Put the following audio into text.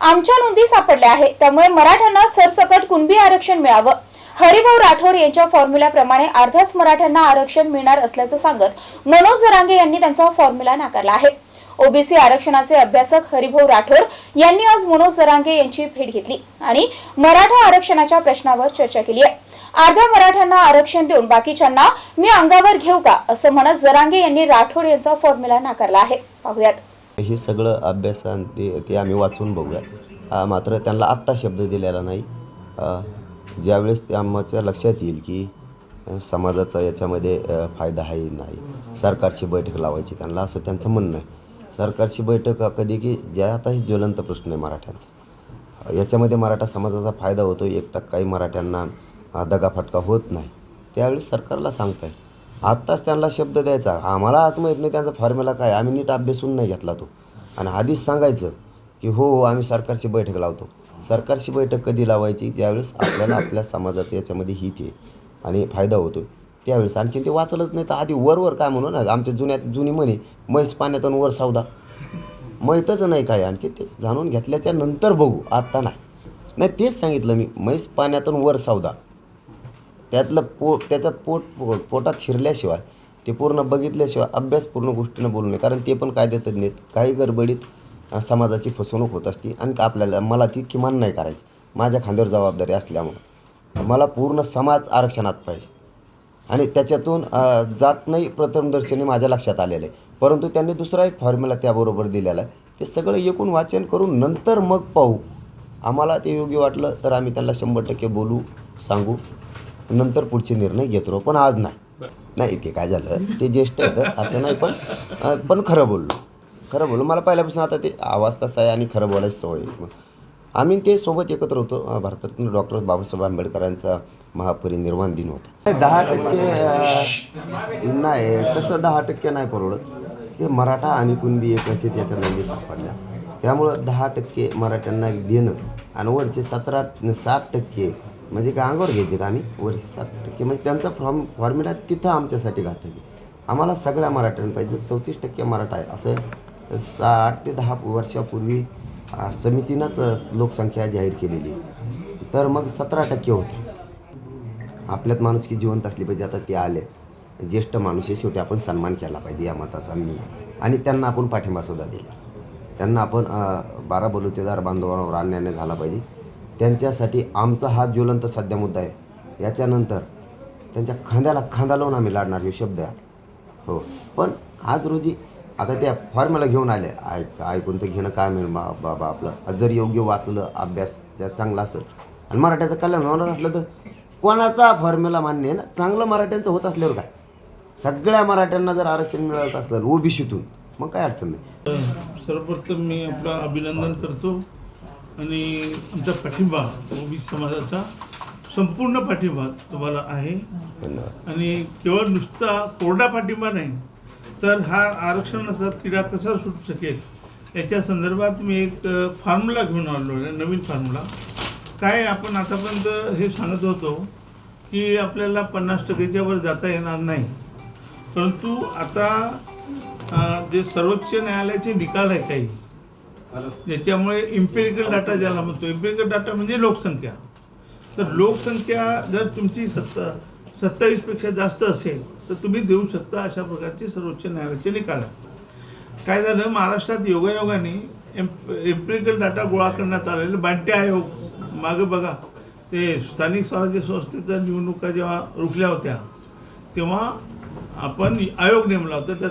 आमच्या नोंदी सापडल्या आहेत. त्यामुळे मराठ्यांना सरसकट कुणबी आरक्षण मिळावं. हरिभाऊ राठोड यांच्या फॉर्म्युल्याप्रमाणे अर्ध्याच मराठ्यांना आरक्षण मिळणार असल्याचं सांगत मनोज जरांगे यांनी त्यांचा फॉर्म्युला नाकारला आहे. ओबीसी आरक्षणाचे अभ्यासक हरिभाऊ राठोड यांनी आज मनोज जरांगे यांची भेट घेतली आणि मराठा आरक्षणाच्या प्रश्नावर चर्चा केली आहे. अर्ध्या मराठ्यांना आरक्षण देऊन बाकीच्यांना मी अंगावर घेऊ का? असं म्हणत जरांगे यांनी राठोड यांचा फॉर्म्युला नाकारला आहे. पाहूयात. हे सगळं अभ्यास ते ते आम्ही वाचून बघूया. मात्र त्यांना आत्ता शब्द दिलेला नाही. ज्यावेळेस ते आमच्या लक्षात येईल की समाजाचा याच्यामध्ये फायदा आहे नाही. सरकारची बैठक लावायची त्यांना असं त्यांचं म्हणणं आहे. सरकारची बैठक कधी की ज्या आता हे ज्वलंत प्रश्न आहे मराठ्यांचा. याच्यामध्ये मराठा समाजाचा फायदा होतो एक टक्काही मराठ्यांना दगाफटका होत नाही. त्यावेळेस सरकारला सांगता येईल आत्ताच त्यांना शब्द द्यायचा. आम्हाला आज माहीत नाही त्यांचा फॉर्म्युला काय आम्ही नीट अभ्यासून नाही घेतला तो. आणि आधीच सांगायचं की हो हो आम्ही सरकारची बैठक लावतो. सरकारची बैठक कधी लावायची? ज्यावेळेस आपल्याला आपल्या समाजाचं याच्यामध्ये हित आहे आणि फायदा होतो त्यावेळेस आणखीन ते वाचलंच नाही. तर आधी वरवर काय म्हणू ना आमच्या जुन्यात जुनी म्हणे म्हैस पाण्यातून वर सावदा माहीतच नाही काय आणखी तेच जाणून घेतल्याच्या नंतर बघू. आत्ता नाही. नाही तेच सांगितलं मी. म्हैस पाण्यातून वर सावदा त्यातलं पो त्याच्यात पोट पो- पोटात शिरल्याशिवाय ते पूर्ण बघितल्याशिवाय अभ्यास पूर्ण गोष्टीनं बोलू नये. कारण ते पण कायद्यातच नाहीत. काही गडबडीत समाजाची फसवणूक होत असते आणि का आपल्याला मला ती किमान नाही करायची. माझ्या खांद्यावर जबाबदारी असल्यामुळं. मला पूर्ण समाज आरक्षणात पाहिजे. आणि त्याच्यातून जात नाही प्रथमदर्शनी माझ्या लक्षात आलेलं आहे. परंतु त्यांनी दुसरा एक फॉर्म्युला त्याबरोबर दिलेला आहे. ते सगळं एकूण वाचन करून नंतर मग पाहू. आम्हाला ते योग्य वाटलं तर आम्ही त्यांना शंभर टक्के बोलू सांगू. नंतर पुढचे निर्णय घेत राहू पण आज नाही. नाही ते काय झालं? ते ज्येष्ठ आहेत असं नाही पण पण खरं बोललो. खरं बोललो. मला पहिल्यापासून आता ते आवाज तसा आहे आणि खरं बोलायची सवय. आम्ही ते सोबत एकत्र होतो. अ, भारतरत्न डॉक्टर बाबासाहेब आंबेडकरांचा महापरिनिर्वाण दिन होता. दहा टक्के नाही तसं दहा टक्के नाही परवडत. ते मराठा आणि कुणबी एकच आहेत याच्या नोंदी सापडल्या. त्यामुळं दहा टक्के मराठ्यांना देणं आणि वरचे सतरा सात टक्के म्हणजे का अंगावर घ्यायचे का आम्ही? वर्ष सात टक्के. म्हणजे त्यांचा फॉर्म फॉर्म्युला तिथं आमच्यासाठी घातक आहे आम्हाला सगळ्या मराठ्यांना पाहिजे. चौतीस टक्के मराठा आहे. असं सा आठ ते दहा वर्षापूर्वी समितीनंच लोकसंख्या जाहीर केलेली. तर मग सतरा टक्के होते. आपल्यात माणूस की जिवंत असली पाहिजे. आता ते आले. ज्येष्ठ माणूस आहे. शेवटी आपण सन्मान केला पाहिजे. या मताचा मी. आणि त्यांना आपण पाठिंबा सुद्धा दिला. त्यांना आपण बारा बलुतेदार बांधवांवर अन्याय झाला पाहिजे. त्यांच्यासाठी आमचा हा ज्वलंत सध्या मुद्दा आहे. याच्यानंतर त्यांच्या खांद्याला खांदा लावून आम्ही लढणार हे शब्द आहे. हो. पण आज रोजी आता त्या फॉर्म्युला घेऊन आले. ऐक ऐकून तर घेणं काय मिळेल बा बाबा आपलं. जर योग्य वाचलं अभ्यास त्या चांगला असेल. आणि मराठ्याचं कल्याण होणार असलं तर कोणाचा फॉर्म्युला मान्य आहे ना? चांगलं मराठ्यांचं होत असल्यावर काय? सगळ्या मराठ्यांना जर आरक्षण मिळत असलं ओबीसीतून मग काय अडचण नाही. सर्वप्रथम मी आपलं अभिनंदन करतो. आणि आमचा पाठिंबा ओबीसी समाजाचा संपूर्ण पाठिंबा तुम्हाला आहे. आणि केवळ नुसता कोरडा पाठिंबा नाही तर हा आरक्षणाचा तिढा कसा सुटू शकेल याच्या संदर्भात मी एक फॉर्म्युला घेऊन आलो आहे नवीन फॉर्म्युला काय आपण आतापर्यंत हे सांगत होतो की आपल्याला पन्नास टक्केच्या वर जाता येणार नाही. परंतु आता जे सर्वोच्च न्यायालयाचे निकाल आहे काही ज्याच्यामुळे इम्पेरिकल डाटा ज्याला म्हणतो. इम्पेरिकल डाटा म्हणजे लोकसंख्या. तर लोकसंख्या जर तुमची सत्ता सत्तावीसपेक्षा जास्त असेल तर तुम्ही देऊ शकता अशा प्रकारचे सर्वोच्च न्यायालयाचे निकाल. काय झालं? महाराष्ट्रात योगायोगाने एम्पेरिकल डाटा गोळा करण्यात आलेले बांटे आयोग मागं बघा. ते स्थानिक स्वराज्य संस्थेच्या निवडणुका जेव्हा रुकल्या होत्या तेव्हा आपण आयोग नेमला होता. त्या